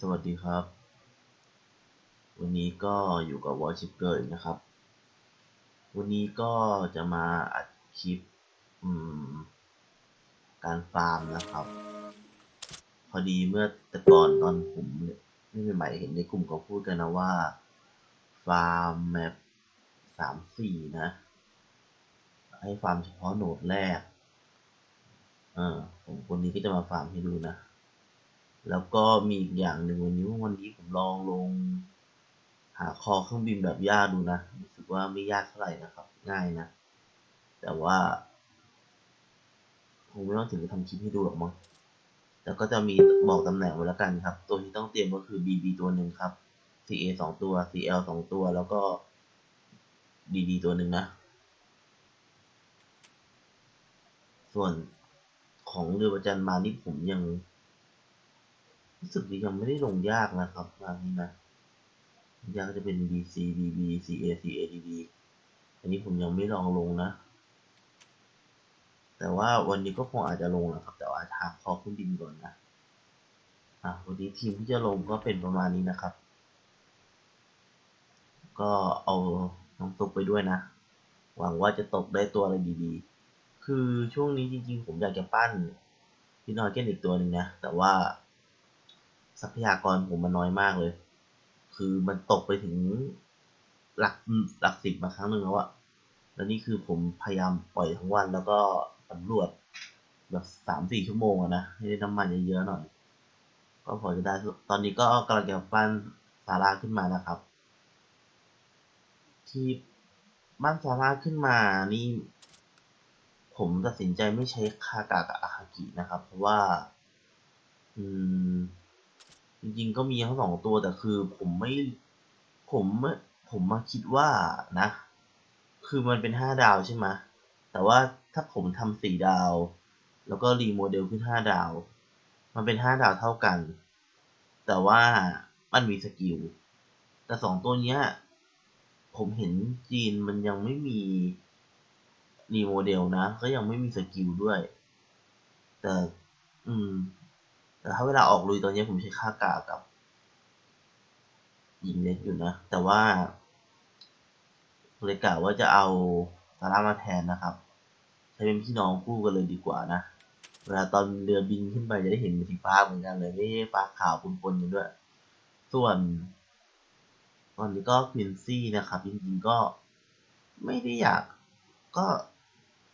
สวัสดีครับ วันนี้ก็อยู่กับ w a t c h i p e r นะครับ วันนี้ก็จะมาอัดคลิปการฟาร์มนะครับ พอดีเมื่อแต่ก่อนตอนผมนี่ใหม่เห็นในกลุ่มเขาพูดกันนะว่า ฟาร์มแมปสามสี่นะ ให้ฟาร์มเฉพาะโหนดแรก เออผมคนนี้ก็จะมาฟาร์มให้ดูนะ แล้วก็มีอีกอย่างหนึ่งวันนี้วันนี้ผมลองลง หาคอเครื่องบินแบบยากดูนะรู้สึกว่าไม่ยากเท่าไหร่นะครับ ง่ายนะ แต่ว่าผมไม่ต้องถึงจะทำคลิปให้ดูหรอกมั้งแล้วก็จะมีบอกตำแหน่งไว้แล้วกันครับ ตัวที่ต้องเตรียมก็คือ BB ตัวหนึ่งครับ CA สองตัว CL สองตัว แล้วก็ DD ตัวหนึ่งนะ ส่วนของเรือประจันมานี่ผมยัง รู้สึกยังไม่ได้ลงยากนะครับมานี้นะ ยากจะเป็น BC BB CA CA DD อันนี้ผมยังไม่ลองลงนะ แต่ว่าวันนี้ก็คงอาจจะลงนะครับ แต่ว่าหาคอขึ้นดินก่อนนะ อะวันนี้ทีมที่จะลงก็เป็นประมาณนี้นะครับ ก็เอาน้องตกไปด้วยนะ หวังว่าจะตกได้ตัวอะไรดีๆ คือช่วงนี้จริงๆ ผมอยากจะปั้นพี่นอยแก่นอีกตัวหนึ่งนะ แต่ว่า ทรัพยากรผมมันน้อยมากเลย คือมันตกไปถึงหลักหลักสิบมาครั้งหนึ่งแล้วอะแล้วนี่คือผมพยายามปล่อยทั้งวันแล้วก็สำรวจแบบสามสี่ชั่วโมงอะนะให้ได้น้ำมันเยอะๆหน่อย ก็พอจะได้ ตอนนี้ก็กำลังจะปั้นซาราขึ้นมานะครับ ที่บ้านซาราขึ้นมานี่ ผมตัดสินใจไม่ใช้คากากับอาฮากินะครับ เพราะว่า อืม จริงๆก็มีทั้งสองตัวแต่คือผมไม่ผมผมมาคิดว่านะ คือมันเป็นห้าดาวใช่ไหมแต่ว่าถ้าผมทำสี่ดาว แล้วก็รีโมเดลขึ้นห้าดาว มันเป็นห้าดาวเท่ากัน แต่ว่ามันมีสกิลแต่สองตัวเนี้ยผมเห็นจีนมันยังไม่มีรีโมเดลนะ ก็ยังไม่มีสกิลด้วย แต่ อืม แต่ถ้าเวลาออกลุยตอนนี้ผมใช้ค่ากากับยิงเล็กอยู่นะ แต่ว่าเลยกะว่าจะเอาซาร่ามาแทนนะครับ ใช้เป็นพี่น้องคู่กันเลยดีกว่านะ เวลาตอนเรือบินขึ้นไปจะได้เห็นสีฟ้าเหมือนกันเลยไม่ฟ้าขาวปนๆกันด้วย ส่วนตอนนี้ก็ควินซี่นะครับ จริงๆก็ไม่ได้อยากก็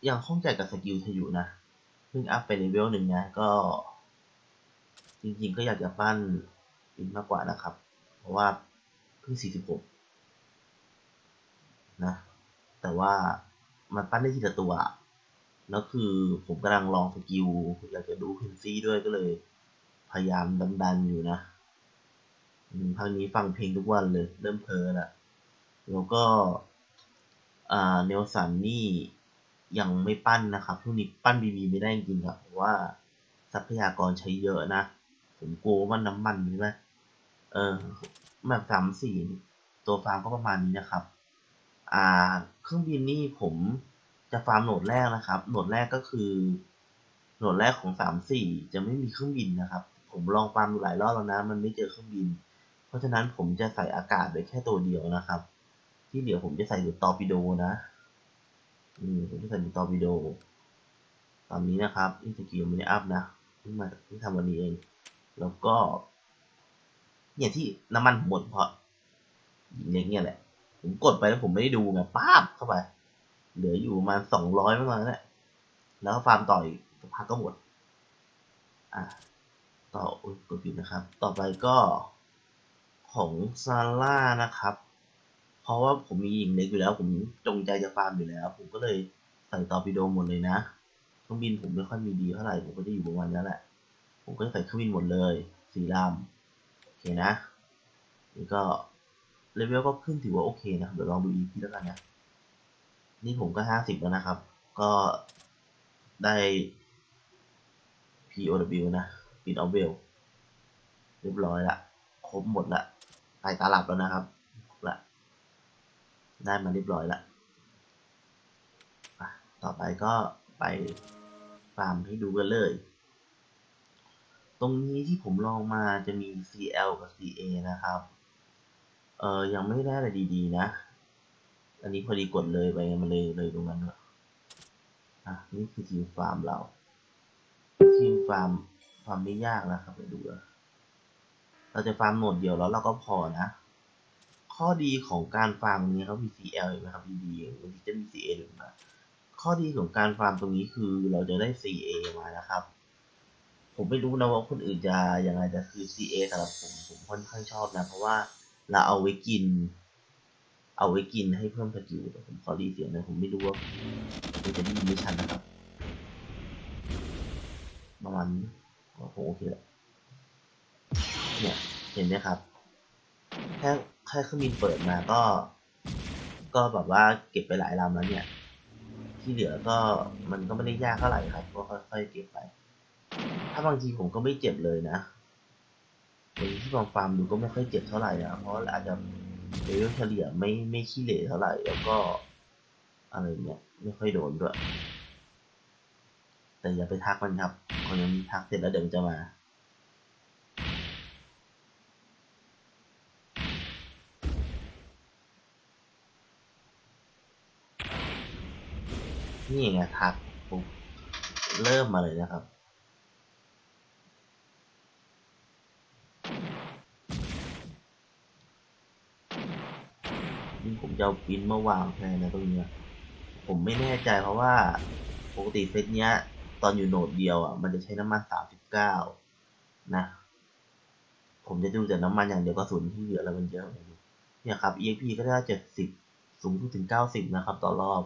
ยังข้องใจกับสกิลเธออยู่นะ เพิ่งอัพไปเลเวลหนึ่งนะก็ จริงๆก็อยากจะปั้นบินมากกว่านะครับ เพราะว่าเพิ่ง46 นะ แต่ว่ามันปั้นได้ทีละตัว แล้วคือผมกำลังลองสกิลอยากจะดูควินซี่ด้วยก็เลย พยายามดันๆอยู่นะพักนี้ฟังเพลงทุกวันเลย เริ่มเพลินละแล้วก็เนลสันนี่ยังไม่ปั้นนะครับช่วงนี้ปั้นบีบีไม่ได้จริงครับเพราะว่าทรัพยากรใช้เยอะนะ ผมกลัวว่าน้ำมันใช่ไหมเออแบบสามสี่ตัวฟาร์มก็ประมาณนี้นะครับ อ่า เครื่องบินนี่ผมจะฟาร์มโหนดแรกนะครับ โหนดแรกก็คือ โหนดแรกของสามสี่จะไม่มีเครื่องบินนะครับ ผมลองฟาร์มดูหลายรอบแล้วนะ มันไม่เจอเครื่องบิน เพราะฉะนั้นผมจะใส่อากาศไว้แค่ตัวเดียวนะครับ ที่เหลือผมจะใส่ดูตอร์ปิโดนะอืมผมจะใส่ดูตอร์ปิโดตอนนี้นะครับนี่สกิลไม่ได้อัพนะเพิ่งมาเพิ่งทำวันนี้เอง แล้วก็ เนี่ยที่น้ำมันหมดเพราะยิงเล็กเนี่ยแหละ ผมกดไปแล้วผมไม่ได้ดูไงป้าบเข้าไป เหลืออยู่ประมาณสองร้อยประมาณนั้นแหละแล้วฟาร์มต่ออีกสักพักก็หมด อะต่ออุกดผิดนะครับ ต่อไปก็ของซาร่านะครับ เพราะว่าผมมีหญิงเล็กอยู่แล้ว ผมจงใจจะฟาร์มอยู่แล้ว ผมก็เลยใส่ต่อปิโดหมดเลยนะเครื่องบินผมไม่ค่อยมีดีเท่าไหร่ ผมก็จะอยู่ประมาณนี้แหละ ผมก็จะใส่เครื่องบินหมดเลยสีดำโอเคนะนี่ก็เลเวลก็ขึ้นถือว่าโอเคนะเดี๋ยวลองดูอีพีแล้วกันนะนี่ผมก็ห้าสิบแล้วนะครับ ก็ได้ POW นะปิดออเวลเรียบร้อยละครบหมดละตายตาหลับแล้วนะครับละได้มาเรียบร้อยละต่อไปก็ไปฟาร์มให้ดูกันเลย ตรงนี้ที่ผมลองมาจะมี CL กับ CA นะครับ เออยังไม่ได้อะไรดีๆนะ อันนี้พอดีกดเลยไปมันเลยเลยตรงนั้นด้วยอะ นี่คือทีมฟาร์มเรา ทีมฟาร์มฟาร์มไม่ยากนะครับไปดูนะเราจะฟาร์มโหนดเดียวแล้วเราก็พอนะ ข้อดีของการฟาร์มนี้เขามี CL เห็นไหมครับดีๆบางทีจะมี CA หนึ่งมาข้อดีของการฟาร์มตรงนี้คือเราจะได้ CA มานะครับ ผมไม่รู้นะว่าคนอื่นจะยังไงแต่คือ CA สำหรับผมผมค่อนข้างชอบนะ เพราะว่าเราเอาไว้กิน เอาไว้กินให้เพิ่มสกิลแต่ผมขอรีเสียงนะผมไม่รู้ว่ามันจะได้ยินไม่ชัดนะครับประมาณนี้ก็คงโอเคแหละเนี่ยเห็นไหมครับ แค่แค่เครื่องบินเปิดมาก็ ก็แบบว่าเก็บไปหลายลำแล้วเนี่ย ที่เหลือก็มันก็ไม่ได้ยากเท่าไหร่ครับ ก็ค่อยๆเก็บไป ถ้าบางทีผมก็ไม่เจ็บเลยนะที่ฟาร์มฟาร์มดูก็ไม่ค่อยเจ็บเท่าไหร่นะเพราะอาจจะเลเวลเฉลี่ยไม่ไม่ขี้เหร่เท่าไหร่แล้วก็อะไรเนี่ยไม่ค่อยโดนด้วย แต่อย่าไปทักมันครับเพราะงั้ทักเสร็จแล้วเดี๋ยวมันจะมานี่ไงทักปุ๊บเริ่มมาเลยนะครับ นี่ผม จะเอาปิ้นมาวางแทนนะตรงเนี้ยผมไม่แน่ใจเพราะว่าปกติเซตเนี้ย ตอนอยู่โหนดเดียวอะมันจะใช้น้ำมันสามสิบเก้านะ ผมจะดูแต่น้ำมันอย่างเดียวก็ส่วนที่เหลือแล้วมันเยอะเนี่ยครับ EXP ก็ได้เจ็ดสิบสูงถึงเก้าสิบนะครับ ต่อรอบ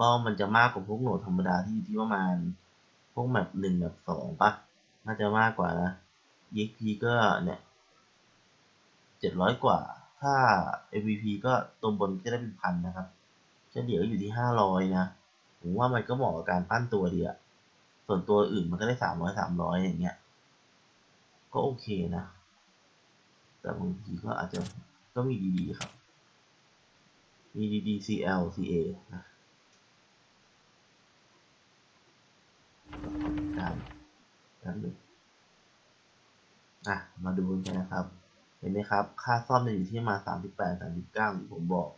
ก็มันจะมากกว่าพวกโหนดธรรมดาที่อยู่ที่ประมาณ พวกแมปหนึ่งแมปสองปะน่าจะมากกว่านะ EXP ก็เนี่ยเจ็ดร้อยกว่า ถ้า MVP ก็ตรงบนก็ได้เป็นพันนะครับเฉลี่ยก็อยู่ที่ห้าร้อยนะผมว่ามันก็เหมาะกับการปั้นตัวดีอะส่วนตัวอื่นมันก็ได้สามร้อยสามร้อยอย่างเงี้ย ก็โอเคนะ แต่บางทีก็อาจจะก็มีดีๆครับ มี DD CL CA นะการการเลยอะ มาดูกันนะครับ เห็นไหมครับ ค่าซ่อมจะอยู่ที่มาสามสิบแปดสามสิบเก้าที่ผมบอก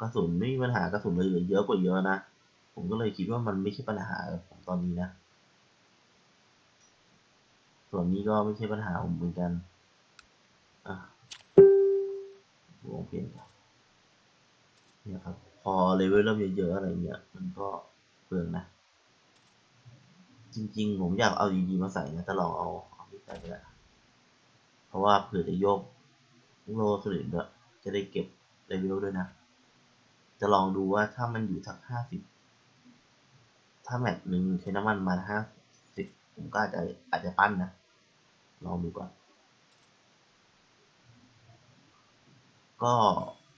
กระสุนไม่มีปัญหากระสุนเหลือเยอะกว่าเยอะนะ ผมก็เลยคิดว่ามันไม่ใช่ปัญหาผมตอนนี้นะ ส่วนนี้ก็ไม่ใช่ปัญหาผมเหมือนกัน อะวงเปลี่ยนเนี่ยครับ พอเลเวลเริ่มเยอะๆอะไรเงี้ย มันก็เปลืองนะ จริงๆ ผมอยากเอาดีๆมาใส่นะแต่ลองเอาเอาที่ใส่ไปละ เพราะว่าเผื่อจะโยกโลสลิดด้วยจะได้เก็บเลเวลด้วยนะ จะลองดูว่าถ้ามันอยู่สักห้าสิบถ้าแมตช์หนึ่งใช้น้ำมันมาห้าสิบผมก็อาจจะอาจจะปั้นนะ ลองดูก่อน ก็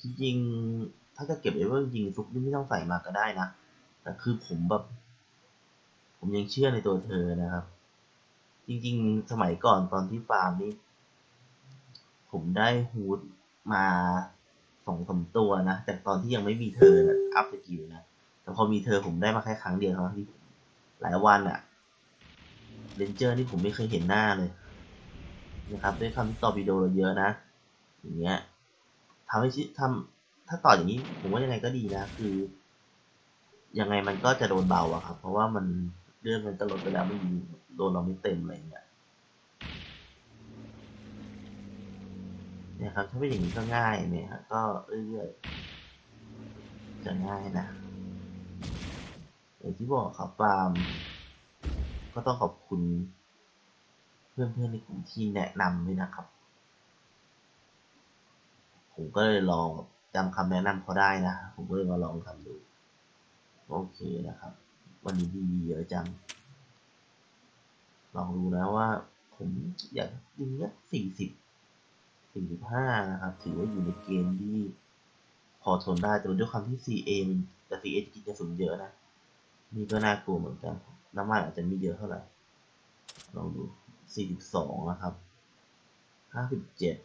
จริงๆ ถ้าจะเก็บเลเวลจริงซุปนี่ไม่ต้องใส่มาก็ได้นะ แต่คือผมแบบ ผมยังเชื่อในตัวเธอนะครับ จริง ๆ สมัยก่อนตอนที่ฟาร์มนี่ ผมได้ฮูดมาสองสมตัวนะแต่ตอนที่ยังไม่มีเธอนะอัพสกิลนะแต่พอมีเธอผมได้มาแค่ครั้งเดียวเท่านั้นที่หลายวันอะเรนเจอร์นี่ผมไม่เคยเห็นหน้าเลยนะครับด้วยคำที่ตอร์ปิโดเราเยอะนะ อย่างเงี้ยทำให้ชิทำถ้าต่ออย่างนี้ผมว่ายังไงก็ดีนะ คือยังไงมันก็จะโดนเบาอะครับ เพราะว่ามันเลื่อนมันจะลดไปแล้วมันโดนเราไม่เต็มอะไรเงี้ยเนี่ยครับ ถ้าเป็นอย่างนี้ก็ง่ายเนี่ยครับก็เรื่อยๆจะง่ายนะอย่างที่บอกครับฟาร์มก็ต้องขอบคุณ เพื่อนๆในกลุ่มที่แนะนำด้วยนะครับ ผมก็เลยลองจำคำแนะนำเขาได้นะ ผมก็เลยมาลองทำดูโอเคนะครับ วันนี้ดีเยอะจัง ลองดูนะว่า ผมอยากยิงสี่สิบ ห้านะครับถือว่าอยู่ในเกณฑ์ที่พอทนได้แต่ด้วยความที่ CA มันแต่ CA กินกระสุนเยอะนะ นี่ก็น่ากลัวเหมือนกัน น้ำมันอาจจะไม่เยอะเท่าไหร่ ลองดูสี่สิบสองนะครับห้าสิบเจ็ด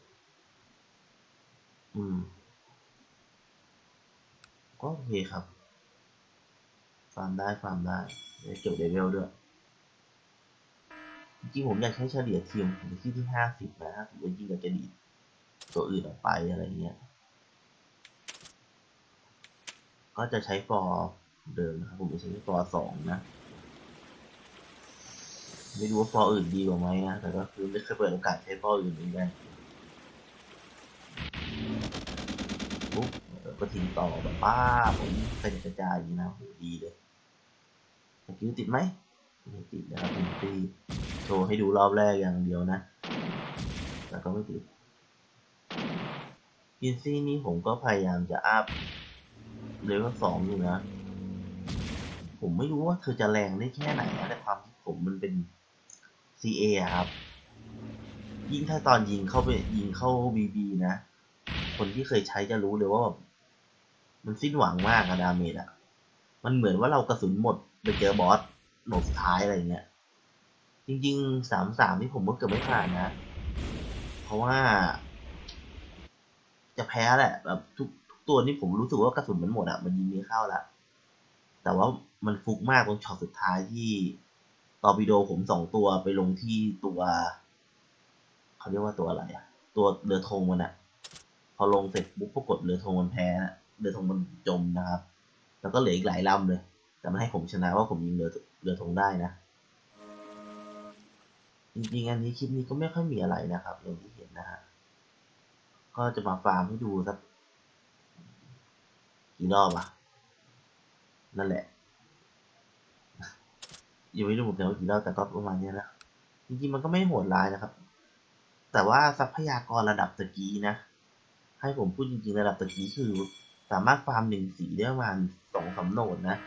อืม ก็โอเคครับ ฟาร์มได้ ฟาร์มได้เดี๋ยวเก็บเลเวลด้วย จริงผมอยากใช้เฉลี่ยเทีมผมที่ที่ห้าสิบนะถ้าผมจริงอยากจะดี ตัวอื่นออกไปอะไรเงี้ย ก็จะใช้ฟอร์เดิมนะครับผมจะใช้ฟอร์สองนะ ไม่รู้ว่าฟอร์อื่นดีกว่าไหมนะ แต่ก็คือไม่เคยเปิดโอกาสใช้ฟอร์อื่นเหมือนกันปุ๊บก็ทิ้งต่อแบบป้าผมกระจายกระจายอย่นะโหดีเลยสกิลติดไหมไม่ติดนะครับผมตีโชว์ให้ดูรอบแรกอย่างเดียวนะ แล้วก็ไม่ติด กินซี่นี่ผมก็พยายามจะอัพเลเวลสองอยู่นะ ผมไม่รู้ว่าเธอจะแรงได้แค่ไหนนะแต่ความที่ผมมันเป็น CA อะครับ ยิ่งถ้าตอนยิงเข้าไปยิงเข้า BB นะ คนที่เคยใช้จะรู้เลยว่ามันสิ้นหวังมากอะดาเมจอะมันเหมือนว่าเรากระสุนหมดไปเจอบอสหนดสุดท้ายอะไรเงี้ย จริงๆสามสามนี่ผมก็เกือบไม่ผ่านนะ เพราะว่า จะแพ้แหละแบบทุกทุกตัวนี่ผมรู้สึกว่ากระสุนมันหมดอะมันยิงไม่เข้าละแต่ว่ามันฟุกมากตรงช็อตสุดท้ายที่ตอร์ปิโดผมสองตัวไปลงที่ตัวเขาเรียกว่าตัวอะไรอะตัวเรือธงมันอะพอลงเสร็จปุ๊บปรากฏเรือธงมันแพ้นะเรือธงมันจมนะครับ แล้วก็เหลืออีกหลายลำเลย แต่มันให้ผมชนะว่าผมยิงเรือเรือธงได้นะจริงๆอันนี้คลิปนี้ก็ไม่ค่อยมีอะไรนะครับอย่างที่เห็นนะฮะ ก็จะมาฟาร์มให้ดูสักกี่รอบอะนั่นแหละยังไม่รู้เหมือนกันว่ากี่รอบแต่ก็ประมาณนี้นะจริงๆมันก็ไม่โหดร้ายนะครับ แต่ว่าทรัพยากรระดับตะกี้นะ ให้ผมพูดจริงๆระดับตะกี้คือ สามารถฟาร์มหนึ่งสีได้ประมาณสองสามโหนดนะ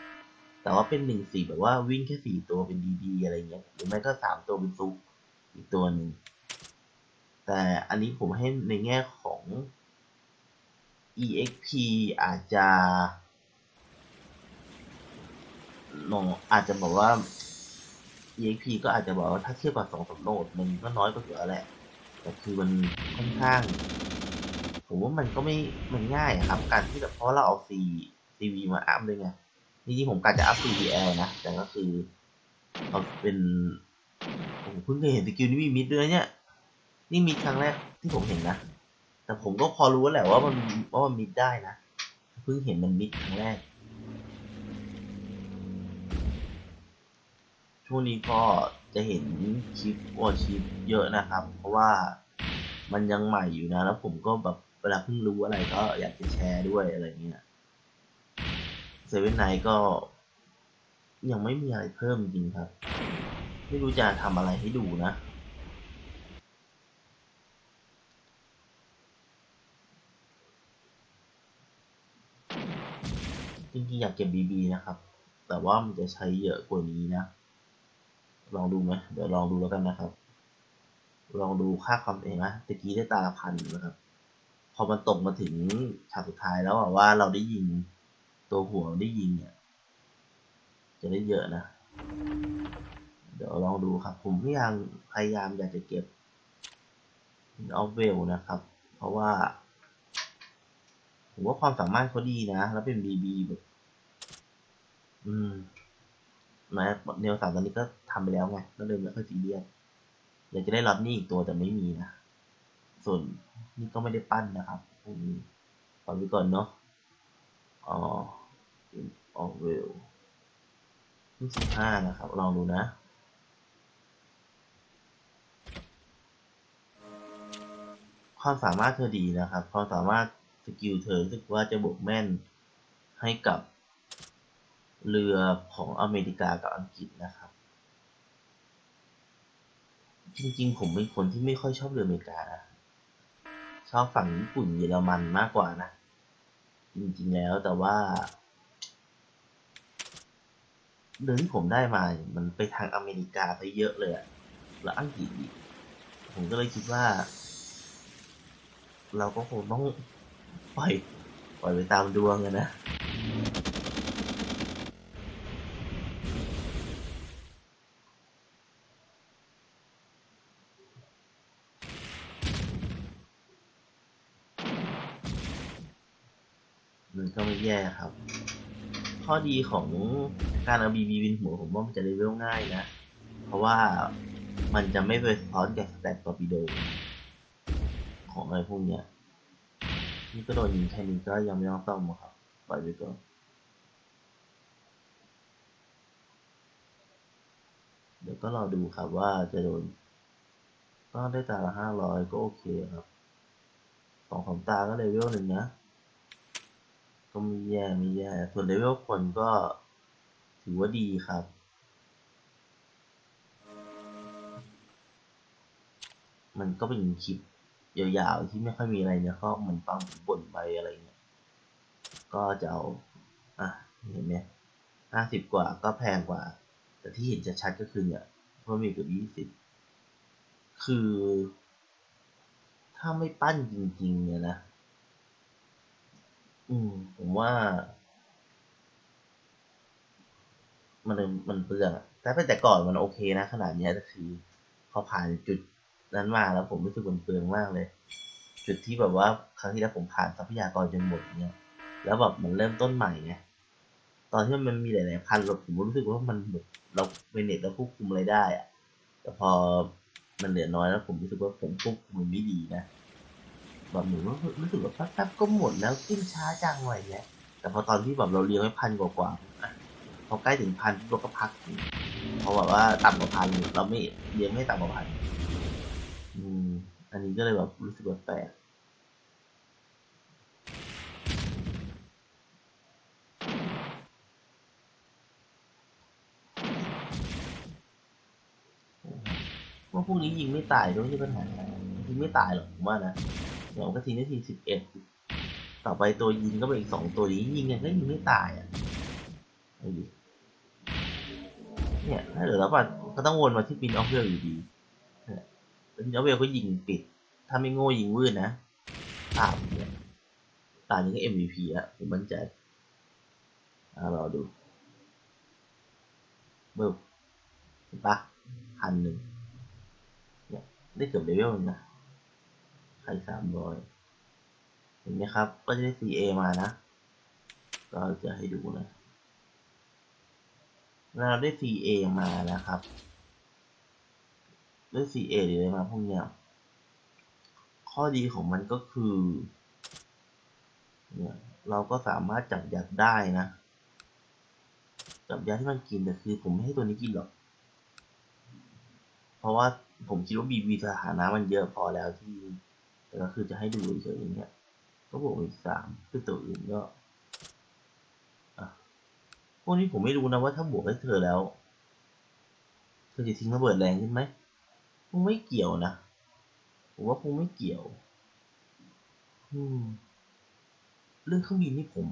แต่ว่าเป็นหนึ่งสีแบบว่าวิ่งแค่สี่ตัวเป็นดีๆอะไรเงี้ยหรือไม่ก็สามตัวเป็นซุปอีกตัวหนึ่ง แต่อันนี้ผมให้ในแง่ของ exp อาจจะลองอาจจะบอกว่า exp ก็อาจจะบอกว่าถ้าเทียบกับสองสามโนดมันก็น้อยกว่าเยอะแหละ แต่คือมันค่อนข้าง ผมว่ามันก็ไม่มันง่ายครับ การที่แบบเพราะเราเอา C CV มาอัพด้วยไงจริงๆผมกะจะอัพ CVL นะ แต่ก็คือเขาเป็นผมเพิ่งเคยเห็นสกิลนี้มีมิดด้วยเนี่ย นี่มิดครั้งแรกที่ผมเห็นนะ แต่ผมก็พอรู้แหละว่ามันว่ามันมิดได้นะ เพิ่งเห็นมันมิดครั้งแรก ช่วงนี้ก็จะเห็นคลิปวอชิปเยอะนะครับ เพราะว่ามันยังใหม่อยู่นะ แล้วผมก็แบบเวลาเพิ่งรู้อะไรก็อยากจะแชร์ด้วยอะไรเงี้ยเซเว่นไนก็ยังไม่มีอะไรเพิ่มจริงครับ ไม่รู้จะทำอะไรให้ดูนะ จริงๆอยากเก็บ BB นะครับ แต่ว่ามันจะใช้เยอะกว่านี้นะ ลองดูไหมเดี๋ยวลองดูแล้วกันนะครับ ลองดูค่าความเองนะตะกี้ได้ตาพันนะครับ พอมันตกมาถึงฉากสุดท้ายแล้วว่าเราได้ยิงตัวหัวได้ยิงเนี่ย จะได้เยอะนะ เดี๋ยวลองดูครับ ผมพยายามพยายามอยากจะเก็บออฟเวลนะครับ เพราะว่า ผมว่าความสามารถเขาดีนะ แล้วเป็นบีบีแบบอืมนะเนวสามตอนนี้ก็ทำไปแล้วไงก็เลยไม่ค่อยซีเรียสอยากจะได้ล็อตนี่อีกตัวแต่ไม่มีนะ ส่วนนี่ก็ไม่ได้ปั้นนะครับพวกนี้ขอไปก่อนเนาะอ๋อออกเวลที่สิบห้านะครับ ลองดูนะ ความสามารถเธอดีนะครับ ความสามารถ สกิลเธอรู้สึกว่าจะบวกแม่นให้กับเรือของอเมริกากับอังกฤษนะครับ จริงๆ ผมเป็นคนที่ไม่ค่อยชอบเรืออเมริกานะชอบฝั่งญี่ปุ่นเยอรมันมากกว่านะ จริงๆแล้วแต่ว่าเรือที่ผมได้มา มันไปทางอเมริกาไปเยอะเลยอะแล้วอังกฤษอีกผมก็เลยคิดว่า เราก็คงต้อง ปล่อยปล่อยไปตามดวงอะนะมันก็ไม่แย่ครับ ข้อดีของการเอาบีบีบินหัวผมว่ามันจะเลเวลง่ายนะ เพราะว่ามันจะไม่ไปสะท้อนกับสแตทตอร์ปิโดของอะไรพวกเนี้ย นี่ก็โดนยิงแค่นี้ก็ยังไม่ต้องซ่อมครับปล่อยไปก่อนเดี๋ยวก็รอดูครับว่าจะโดน ก็ได้ตาละห้าร้อยก็โอเคครับสองสามตาก็เลเวลหนึ่งนะ ก็ม่แย่ม่แย่ส่วนเลเวลคนก็ถือว่าดีครับมันก็เป็นคลิป ยาวๆที่ไม่ค่อยมีอะไรเนี่ยก็เหมือนฟังผมบ่นไปอะไรเงี้ยก็จะเอาอะเห็นไหมห้าสิบกว่าก็แพงกว่า แต่ที่เห็นชัดๆก็คือเนี่ยเพิ่มอีกเกือบยี่สิบคือ ถ้าไม่ปั้นจริง ๆ เนี่ยนะ อืม ผมว่า มันมันเปลืองแต่เป็นแต่ก่อนมันโอเคนะ ขนาดเนี้ยแต่คือพอผ่านจุด นั้นมาแล้วผมรู้สึกเปลืองมากเลย จุดที่แบบว่าครั้งที่แล้วผมผ่านทรัพยากรจนหมดเนี่ยแล้วแบบมันเริ่มต้นใหม่ไงตอนที่มันมีหลายๆพันเราผมรู้สึกว่ามันแบบเราเมเนจแล้วควบคุมอะไรได้อะแต่พอมันเหลือน้อยแล้วผมรู้สึกว่าผมควบคุมมันไม่ดีนะแบบเหมือนว่ารู้สึกว่าแป๊บๆก็หมดแล้วขึ้นช้าจังหน่อยเนี่ยแต่พอตอนที่แบบเราเลี้ยงไว้พันกว่าๆพอใกล้ถึงพันเราก็พักพราะแบบว่าต่ำกว่าพันเราไม่เลี้ยงไม่ต่ำกว่าพัน อันนี้ก็เลยแบบรู้สึกแบบแปลกว่าพวกนี้ยิงไม่ตายด้วยที่ปัญหายิงไม่ตายหรอกผมว่านะเดี๋ยวก็ทีนี้ทีสิบเอ็ดต่อไปตัวยิงก็เป็นอีกสองตัวนี้ยิงกันก็ยิงไม่ตายอะเนี่ยถ้าเดี๋ยวเราก็ต้องวนมาที่ปินออฟเวลอยู่ดี ปินออเวลก็ยิงปิด ถ้าไม่โง่ยิงวืดนะตามเนี่ยตานี้ก็ MVP อะผมมั่นใจอ่ารอดูเบิบเห็นปะพันหนึ่งเนี่ยได้เกือบเลเวลนึงนะใครสามร้อยเห็นไหมครับ ก็จะได้ CA มานะ ก็จะให้ดูนะเราได้ CA มานะครับ ด้วย CA หรืออะไรมาพวกเนี้ยข้อดีของมันก็คือเนี่ยเราก็สามารถจับยัดได้นะ จับยัดที่มันกินแต่คือ ผมไม่ให้ตัวนี้กินหรอก เพราะว่าผมคิดว่าบีบีสถานะมันเยอะพอแล้วที่ แต่ก็คือจะให้ดูเฉยๆอย่างเงี้ย ก็บวกอีกสามคือตัวอื่นก็พวกนี้ผมไม่รู้นะว่าถ้าบวกให้เธอแล้ว เธอจะทิ้งระเบิดแรงขึ้นไหม งไม่เกี่ยวนะ ผมว่าคงไม่เกี่ยว อืม เรื่องเครื่องบินนี่ผม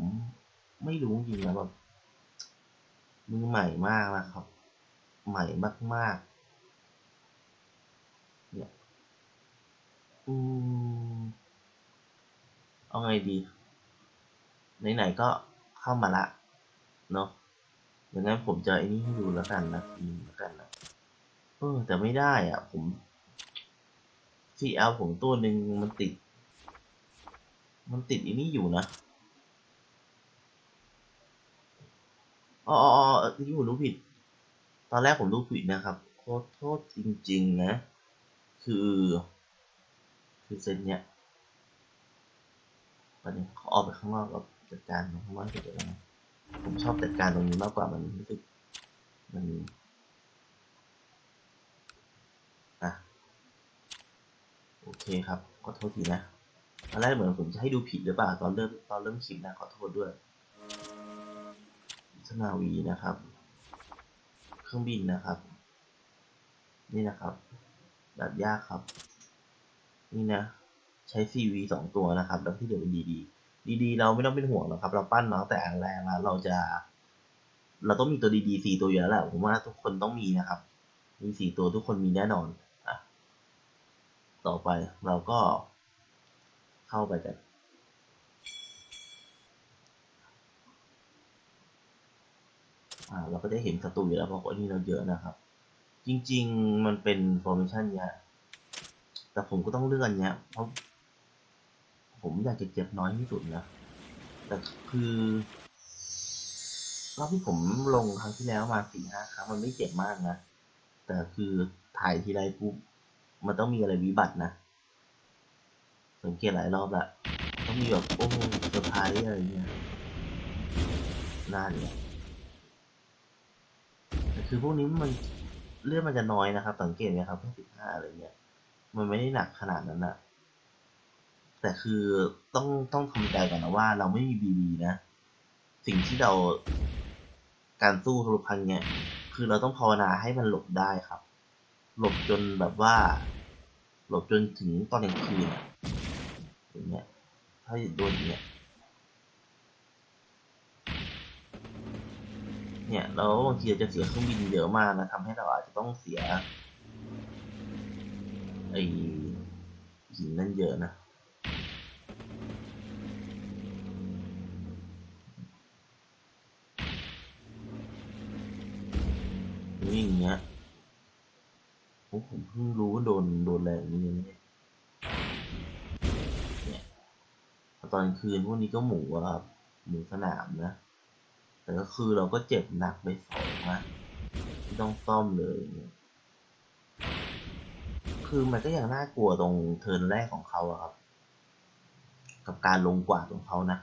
ไม่รู้จริงนะแบบมือใหม่มากนะครับ ใหม่มากๆ เนี่ย อืม เอาไงดี ไหนๆก็เข้ามาละ เนาะอย่างนั้นผมจะไอ้นี่ให้ดูแล้วกันนะทีมแล้วกันนะ เออ แต่ไม่ได้อะ ผม CL ผมตัวหนึ่งมันติด มันติดอันนี้อยู่นะอ๋ออ๋อที่ผมรู้ผิด ตอนแรกผมรู้ผิดนะครับขอโทษจริง ๆ นะ คือ คือเซนเนี้ยตอนนี้เขาออกไปข้างนอกกับจัดการข้างนอกเสร็จแล้วผมชอบจัดการตรงนี้มากกว่ามันรู้สึกมันอะ โอเคครับ ขอโทษทีนะตอนแรกเหมือนผมจะให้ดูผิดหรือเปล่าตอนเริ่มตอนเริ่มคลิปนะขอโทษด้วยสนาวีนะครับ เครื่องบินนะครับ นี่นะครับแบบยากครับ นี่นะ ใช้ CV สองตัวนะครับ แล้วที่เหลือเป็น DD DD เราไม่ต้องเป็นห่วงนะครับ เราปั้นมาตั้งแต่อันแรกแล้วเราจะ เราต้องมีตัว DD สี่ตัวอยู่แล้วแหละผมว่าทุกคนต้องมีนะครับ มีสี่ตัวทุกคนมีแน่นอน ต่อไปเราก็เข้าไปกัน เราก็ได้เห็นศัตรูอยู่แล้วเพราะว่านี่เราเยอะนะครับ จริง ๆ มันเป็น formation เนี้ยแต่ผมก็ต้องเลื่อนเนี้ยเพราะผมอยากจะเจ็บน้อยที่สุดนะ แต่คือรอบที่ผมลงครั้งที่แล้วมาสี่ห้าครั้งมันไม่เจ็บมากนะ แต่คือถ่ายทีไรปุ๊บ มันต้องมีอะไรวิบัตินะ สังเกตหลายรอบละต้องมีแบบโอ้เซอร์ไพรส์อะไรเงี้ยน่าเนี่ยคือพวกนี้มันเลือดมันจะน้อยนะครับ สังเกตไหมครับแค่สิบห้าอะไรเงี้ย มันไม่ได้หนักขนาดนั้นอะแต่คือต้องต้องทำใจก่อนนะว่าเราไม่มีบีบีนะ สิ่งที่เราการสู้ทุกครั้งเนี่ย คือเราต้องภาวนาให้มันหลบได้ครับ หลบจนแบบว่า หลบจนถึงตอนกลางคืนอย่างเงี้ยถ้าโดนอย่างเงี้ยเนี่ยแล้วบางทีจะเสียเครื่องบินเยอะมากนะทำให้เราอาจจะต้องเสียไอหินนั่นเยอะนะนี่อย่างเงี้ย โอ้ผมเพิ่งรู้ว่าโดนโดนแรงนี้เนี่ยเนี่ยตอนคืนพวกนี้ก็หมูครับหมูสนามนะ แต่ก็คือเราก็เจ็บหนักไปสองนะที่ต้องซ่อมเลยเนี่ยคือมันก็ยังน่ากลัวตรงเทิร์นแรกของเขาอะครับ กับการลงกว่าของเขานะ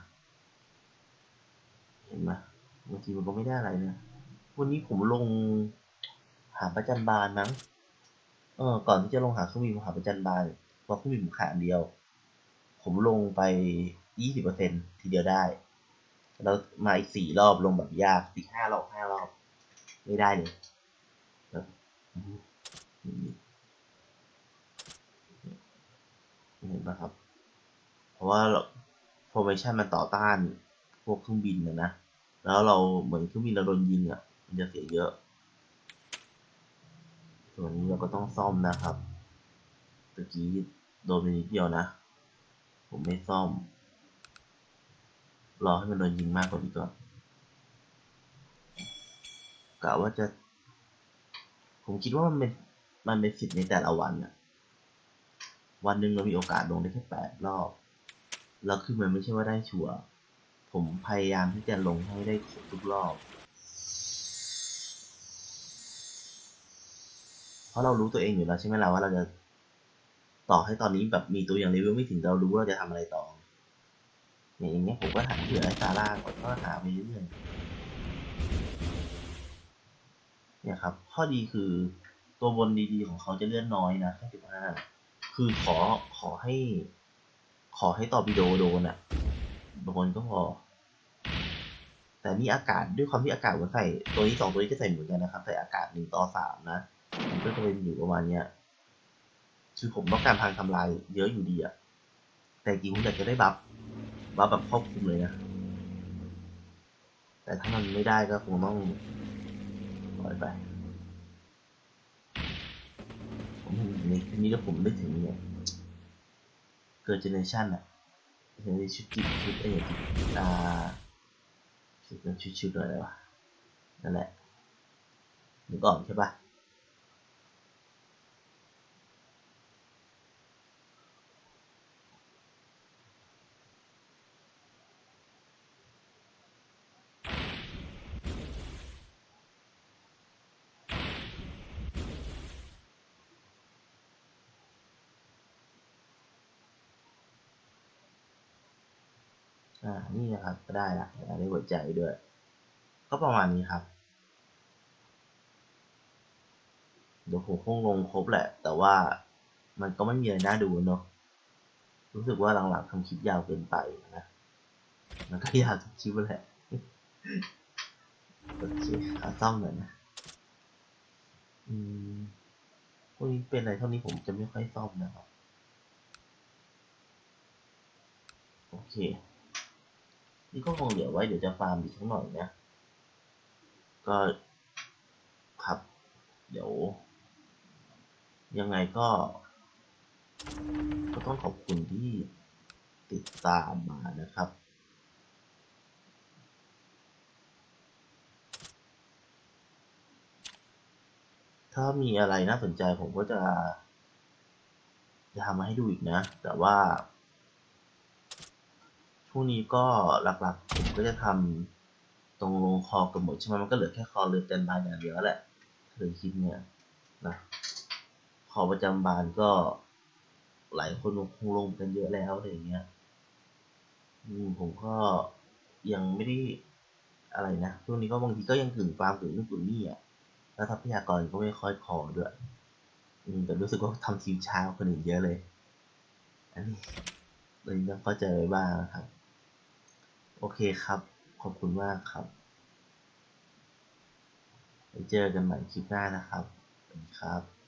เห็นไหมบางทีมันก็ไม่ได้อะไรนะวันนี้ผมลงหาประจันบานมั้ง เออก่อนที่จะลงหาเครื่องบินหาประจันบานเพราะเครื่องบินผมขาดเดียว ผมลงไปยี่สิบเปอร์เซ็นทีเดียวได้ แล้วมาอีกสี่รอบลงแบบยากสี่ห้ารอบห้ารอบ ไม่ได้เลยเห็นปะครับ เพราะว่า formation มันต่อต้านพวกเครื่องบินนะนะ แล้วเราเหมือนเครื่องบินเราโดนยิงอะ มันจะเสียเยอะ ส่วนนี้เราก็ต้องซ่อมนะครับตะกี้โดนไปนิดเดียวนะ ผมไม่ซ่อม รอให้มันโดนยิงมากกว่านี้ก่อนกะว่าจะ ผมคิดว่ามันเป็นมันเป็นสิทธิ์ในแต่ละวันอะวันหนึ่งเรามีโอกาสลงได้แค่แปดรอบ แล้วคือมันไม่ใช่ว่าได้ชัวร์ผมพยายามที่จะลงให้ได้ครบทุกรอบ ราะเรารู้ตัวเองอยู่แล้วใช่ไหมล่ะว่าเราจะต่อให้ตอนนี้แบบมีตัวอย่างรีวิวไม่ถึงเรารู้ว่าเราจะทำอะไรต่ออย่างเงี้ยผมก็หาเผื่อไอ้ซาร่าก่อนก็หาไปเรื่อยๆเนี่ยครับ ข้อดีคือตัวบนดีๆของเขาจะเลื่อนน้อยนะแค่สิบห้าคือขอขอให้ ขอให้ต่อวิดีโอโดนอะโดนก็พอ แต่นี่อากาศด้วยความที่อากาศมันใส่ตัวนี้สองตัวนี้ก็ใส่เหมือนกันนะครับใส่อากาศหนึ่งต่อสามนะ มันก็จะเป็นอยู่ประมาณเนี้ยคือผมต้องการพังทำลายเยอะอยู่ดีอะแต่จริงผมอยากจะได้บัฟบัฟแบบครอบคลุมเลยนะ แต่ถ้ามันไม่ได้ก็คงต้องปล่อยไป ผมเห็นในคลิปนี้แล้วผมนึกถึงเนี่ยเกิดเจเนอเรชันอะเห็นในชุดจิตชุดเอ้ยอ่าชุดชุดชุดอะไรวะนั่นแหละนึกออกใช่ปะ อ่า นี่นะครับก็ได้ละได้หัวใจด้วย ก็ประมาณนี้ครับ เดี๋ยวผมคงลงครบแหละ แต่ว่ามันก็ไม่มีอะไรน่าดูเนาะรู้สึกว่าหลังๆทำคลิปยาวเกินไปนะมันก็ยาวทุกคลิปแหละโอเคขาซ่อมหน่อยนะ อืมพวกนี้เป็นอะไรเท่านี้ผมจะไม่ค่อยซ่อมนะครับ โอเค นี่ก็คงเหลือไว้เดี๋ยวจะฟาร์มอีกสักหน่อยนะ ก็ครับ เดี๋ยว ยังไงก็ ก็ต้องขอบคุณที่ติดตามมานะครับถ้ามีอะไรน่าสนใจผมก็จะ จะทำมาให้ดูอีกนะ แต่ว่า ช่วงนี้ก็หลักๆผมก็จะทำตรงลงคอกับหมดใช่ไหมมันก็เหลือแค่คอเรือเต็นบายอย่างเดียวแหละเลยคลิปเนี่ยนะขอประจำบานก็หลายคนคงลงกันเยอะแล้วอะไรอย่างเงี้ยอืมผมก็ยังไม่ได้อะไรนะช่วงนี้ก็บางทีก็ยังกึ่งฟาร์มกึ่งนู่นกึ่งนี่อะแล้วทรัพยากรก็ไม่ค่อยพอด้วยอืมแต่รู้สึกว่าทำทีมช้าคนอื่นเยอะเลย อันนี้เลยต้องเข้าใจไว้บ้างนะครับ โอเคครับ ขอบคุณมากครับไปเจอกันใหม่คลิปหน้านะครับครับ